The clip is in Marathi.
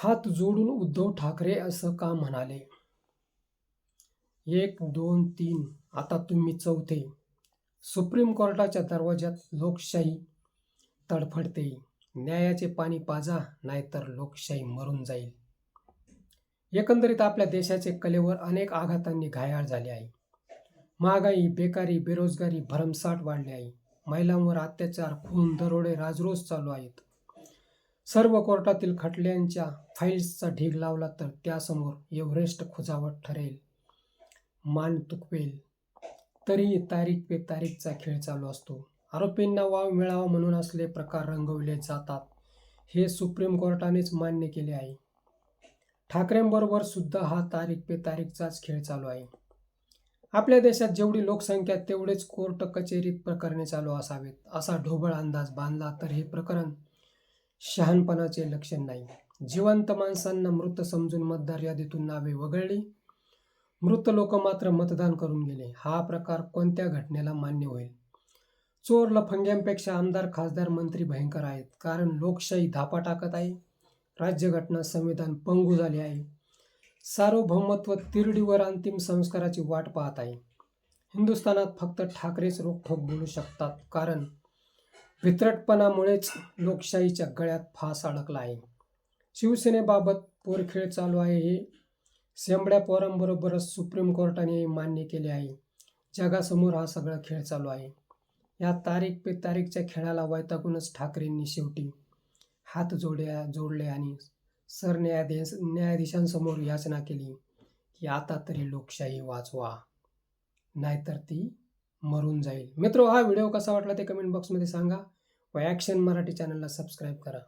हात जोडून उद्धव ठाकरे असं का म्हणाले? एक दोन तीन आता तुम्ही चौथे. सुप्रीम कोर्टाच्या दरवाज्यात लोकशाही तडफडते. न्यायाचे पाणी पाजा नाहीतर लोकशाही मरून जाईल. एकंदरीत आपल्या देशाचे कलेवर अनेक आघातांनी घायाळ झाले आहे. महागाई बेकारी बेरोजगारी भरमसाठ वाढली आहे. महिलांवर अत्याचार खून दरोडे राजरोज चालू आहेत. सर्व कोर्टातील खटल्यांच्या फाईल्सचा ढीग लावला तर त्यासमोर एव्हरेस्ट खुजावट ठरेल. मान तुकवेल. तरीही तारीख पे तारीखचा खेळ चालू असतो. आरोपींना वाव मिळावा म्हणून असले प्रकार रंगवले जातात. हे सुप्रीम कोर्टानेच मान्य केले आहे. ठाकरेंबरोबर सुद्धा हा तारीख पे तारीखचाच खेळ चालू आहे. आपल्या देशात जेवढी लोकसंख्या तेवढेच कोर्ट कचेरीत प्रकरणे चालू असावेत. असा ढोबळ अंदाज बांधला तर हे प्रकरण शहाणपणाचे लक्षण नाही. जिवंत माणसांना मृत समजून मतदार यादीतून नावे वगळली. मृत लोक मात्र मतदान करून गेले. हा प्रकार कोणत्या घटनेला मान्य होईल? चोर लफंग्यांपेक्षा आमदार खासदार मंत्री भयंकर आहेत. कारण लोकशाही धापा टाकत आहे. राज्यघटना संविधान पंगू झाले आहे. सार्वभौमत्व तिरडीवर अंतिम संस्काराची वाट पाहत आहे. हिंदुस्थानात फक्त ठाकरेच रोखोक बोलू शकतात. कारण वितरटपणामुळेच लोकशाहीच्या गळ्यात फास अडकला आहे. शिवसेनेबाबत पोरखेळ चालू आहे हे शेंबड्या पोरांबरोबरच सुप्रीम कोर्टाने मान्य केले आहे. जगासमोर हा सगळा खेळ चालू आहे. या तारीख पे तारीखच्या खेळाला वैतागूनच ठाकरेंनी शेवटी हात जोड्या जोडले आणि सरन्यायाधीश न्यायाधीशांसमोर याचना केली की आता तरी लोकशाही वाचवा. नाहीतर ती मरून जाईल. मित्रो हा व्हिडिओ कसा वाटला ते कमेंट बॉक्समध्ये सांगा. व ॲक्शन मराठी चॅनलला सबस्क्राईब करा.